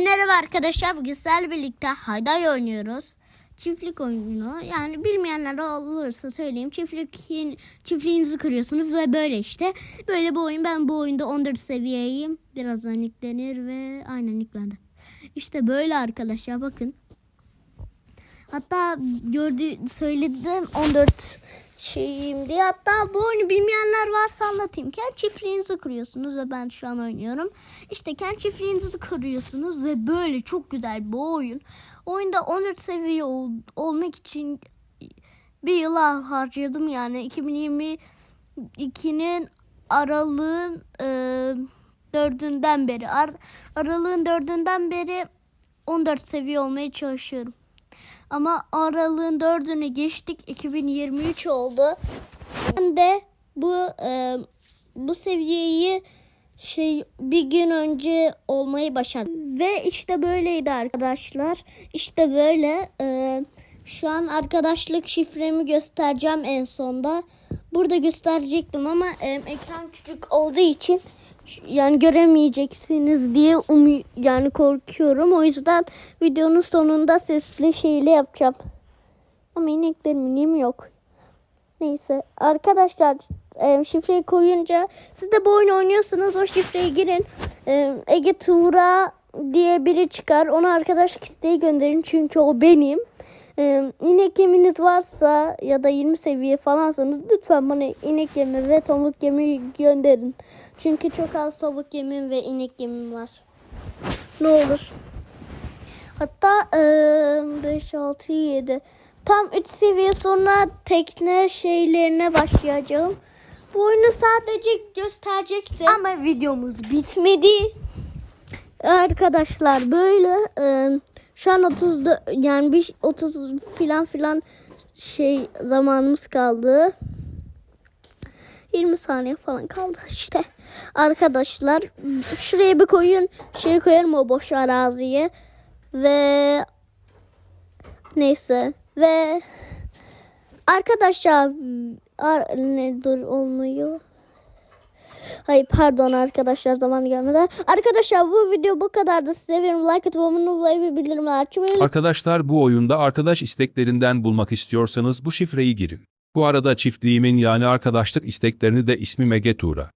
merhaba arkadaşlar. Bugün sizlerle birlikte Hayday oynuyoruz. Çiftlik oyunu. Yani bilmeyenler olursa söyleyeyim. Çiftlik çiftliğinizi kuruyorsunuz ve böyle işte. Böyle bir oyun. Ben bu oyunda 14 seviyeyim. Birazdan yüklenir ve aynen yüklendi. İşte böyle arkadaşlar bakın. Hatta gördü söyledim 14 şeyim diye. Hatta bu oyunu bilmeyenler varsa anlatayım. Kendi çiftliğinizi kuruyorsunuz ve ben şu an oynuyorum. İşte kendi çiftliğinizi kuruyorsunuz ve böyle çok güzel bir oyun. Oyunda 14 seviye ol- olmak için bir yıla harcadım yani 2022'nin aralığın e, dördünden beri ar- aralığın dördünden beri 14 seviye olmaya çalışıyorum. Ama aralığın dördünü geçtik. 2023 oldu. Ben de bu e, bu seviyeyi şey bir gün önce olmayı başardım. Ve işte böyleydi arkadaşlar. İşte böyle. e, şu an arkadaşlık şifremi göstereceğim en sonda. Burada gösterecektim ama e, ekran küçük olduğu için yani göremeyeceksiniz diye umu yani korkuyorum. O yüzden videonun sonunda sesli şeyle yapacağım. Ama ineklerim yok. Neyse arkadaşlar e, şifreyi koyunca siz de bu oyunu oynuyorsanız o şifreyi girin. E, Ege Tuğra diye biri çıkar. Ona arkadaşlık isteği gönderin çünkü o benim. E, inek yeminiz varsa ya da 20 seviye falansanız lütfen bana inek yemi ve tomuk yemi gönderin. Çünkü çok az tavuk yemim ve inek yemim var. Ne olur. Hatta eee, 5, 6, 7. Tam 3 seviye sonra tekne şeylerine başlayacağım. Bu oyunu sadece gösterecektim. Ama videomuz bitmedi. Arkadaşlar böyle eee, şu an 30 yani bir 30 filan filan şey zamanımız kaldı. 20 saniye falan kaldı işte. Arkadaşlar şuraya bir koyun şey koyarım o boş araziye ve neyse ve arkadaşlar ar, ne dur olmuyor. Hayır pardon arkadaşlar zaman gelmeden. Arkadaşlar bu video bu kadardı. Size seviyorum. Like atıp abone olmayı ve bildirimleri açmayı Arkadaşlar bu oyunda arkadaş isteklerinden bulmak istiyorsanız bu şifreyi girin. Bu arada çiftliğimin yani arkadaşlık isteklerini de ismi Megetura.